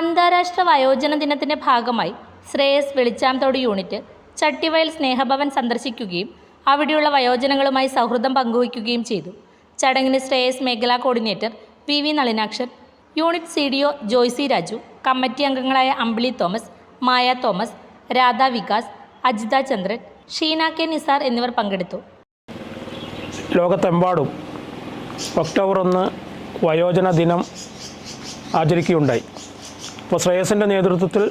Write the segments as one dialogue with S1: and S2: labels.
S1: അന്താരാഷ്ട്ര വയോജന ദിനത്തിന്റെ ഭാഗമായി ശ്രേയസ് വെളിച്ചാംതോട് യൂണിറ്റ് ചട്ടിവയൽ സ്നേഹഭവൻ സന്ദർശിക്കുകയും അവിടെയുള്ള വയോജനങ്ങളുമായി സൗഹൃദം പങ്കുവയ്ക്കുകയും ചെയ്തു. ചടങ്ങിന് ശ്രേയസ് മേഖലാ coordinator V V Nalinakshan unit C D O Joicy Raju committee അംഗങ്ങളായ അമ്പിളി തോമസ് മായ തോമസ് രാധ വികാസ് അജിത ചന്ദ്രൻ ഷീന കെ നിസാർ എന്നിവർ പങ്കെടുത്തു.
S2: ലോകത്തെമ്പാടും ഒക്ടോബർ ഒന്ന് വയോജന ദിനം ആചരിക്കുകയുണ്ടായി. അപ്പോൾ ശ്രേയസിന്റെ നേതൃത്വത്തിൽ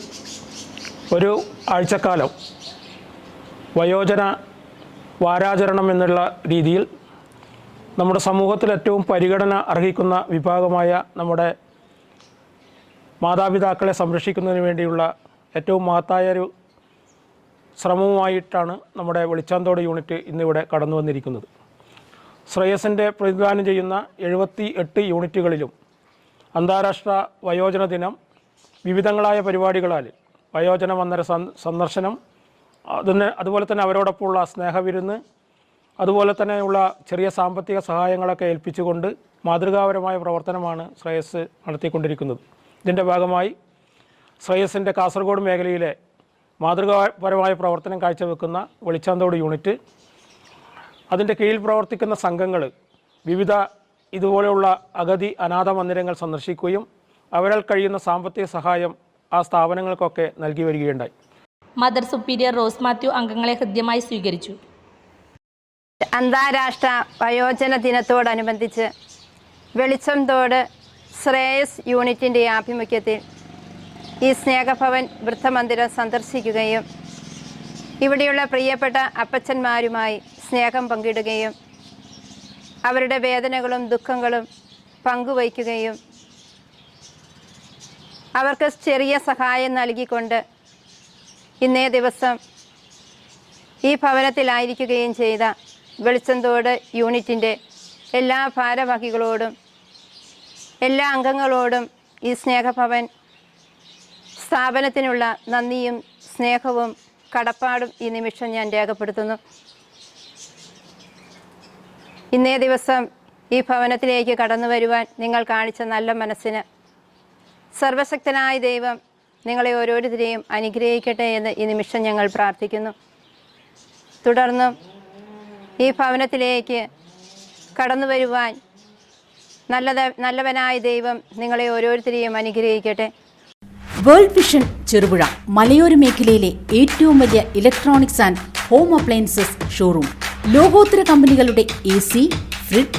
S2: ഒരു ആഴ്ചക്കാലം വയോജന വാരാചരണം എന്നുള്ള രീതിയിൽ നമ്മുടെ സമൂഹത്തിൽ ഏറ്റവും പരിഗണന അർഹിക്കുന്ന വിഭാഗമായ നമ്മുടെ മാതാപിതാക്കളെ സംരക്ഷിക്കുന്നതിന് വേണ്ടിയുള്ള ഏറ്റവും മഹത്തായ ഒരു ശ്രമവുമായിട്ടാണ് നമ്മുടെ വെളിച്ചാന്തോട് യൂണിറ്റ് ഇന്നിവിടെ കടന്നു വന്നിരിക്കുന്നത്. ശ്രേയസിന്റെ പ്രതിദാനം ചെയ്യുന്ന എഴുപത്തി എട്ട് യൂണിറ്റുകളിലും അന്താരാഷ്ട്ര വയോജന ദിനം വിവിധങ്ങളായ പരിപാടികളാൽ വയോജന വന്നര സന്ദർശനം അതിന് അതുപോലെ തന്നെ അവരോടൊപ്പമുള്ള സ്നേഹവിരുന്ന് അതുപോലെ തന്നെയുള്ള ചെറിയ സാമ്പത്തിക സഹായങ്ങളൊക്കെ ഏൽപ്പിച്ചുകൊണ്ട് മാതൃകാപരമായ പ്രവർത്തനമാണ് ശ്രേയസ് നടത്തിക്കൊണ്ടിരിക്കുന്നത്. ഇതിന്റെ ഭാഗമായി ശ്രേയസിന്റെ കാസർഗോഡ് മേഖലയിലെ മാതൃകാപരമായ പ്രവർത്തനം കാഴ്ചവെക്കുന്ന വെളിച്ചാന്തോട് യൂണിറ്റ് അതിന്റെ കീഴിൽ പ്രവർത്തിക്കുന്ന സംഘങ്ങൾ വിവിധ ഇതുപോലെയുള്ള അഗതി അനാഥ മന്ദിരങ്ങൾ സന്ദർശിക്കുകയും അവരാൽ കഴിയുന്ന സാമ്പത്തിക സഹായം ആ സ്ഥാപനങ്ങൾക്കൊക്കെ നൽകി വരികയുണ്ടായി.
S1: മദർ സുപ്പീരിയർ റോസ് മാത്യു അംഗങ്ങളെ ഹൃദ്യമായി സ്വീകരിച്ചു.
S3: അന്താരാഷ്ട്ര വയോജന ദിനത്തോടനുബന്ധിച്ച് വെളിച്ചം തോട് ശ്രേയസ് യൂണിറ്റിന്റെ ആഭിമുഖ്യത്തിൽ ഈ സ്നേഹഭവൻ വൃദ്ധമന്ദിരം സന്ദർശിക്കുകയും ഇവിടെയുള്ള പ്രിയപ്പെട്ട അപ്പച്ചന്മാരുമായി സ്നേഹം പങ്കിടുകയും അവരുടെ വേദനകളും ദുഃഖങ്ങളും പങ്കുവയ്ക്കുകയും അവർക്ക് ചെറിയ സഹായം നൽകിക്കൊണ്ട് ഇന്നേ ദിവസം ഈ ഭവനത്തിലായിരിക്കുകയും ചെയ്ത വെളിച്ചന്തോട് യൂണിറ്റിന്റെ എല്ലാ ഭാരവാഹികളോടും എല്ലാ അംഗങ്ങളോടും ഈ സ്നേഹഭവൻ സ്ഥാപനത്തിനുള്ള നന്ദിയും സ്നേഹവും കടപ്പാടും ഈ നിമിഷം ഞാൻ രേഖപ്പെടുത്തുന്നു. ഇന്നേ ദിവസം ഈ ഭവനത്തിലേക്ക് കടന്നു വരുവാൻ നിങ്ങൾ കാണിച്ച നല്ല മനസ്സിന് സർവശക്തനായ ദൈവം നിങ്ങളെ ഓരോരുത്തരെയും അനുഗ്രഹിക്കട്ടെ എന്ന് ഈ നിമിഷം ഞങ്ങൾ പ്രാർത്ഥിക്കുന്നു. തുടർന്ന് ഈ ഭവനത്തിലേക്ക് കടന്നു വരുവാൻ നല്ലത് നല്ലവനായ ദൈവം നിങ്ങളെ ഓരോരുത്തരെയും അനുഗ്രഹിക്കട്ടെ.
S4: വേൾഡ് വിഷൻ ചെറുപുഴ മലയോര മേഖലയിലെ ഏറ്റവും വലിയ electronics and home appliances showroom ലോകോത്തര കമ്പനികളുടെ A C fridge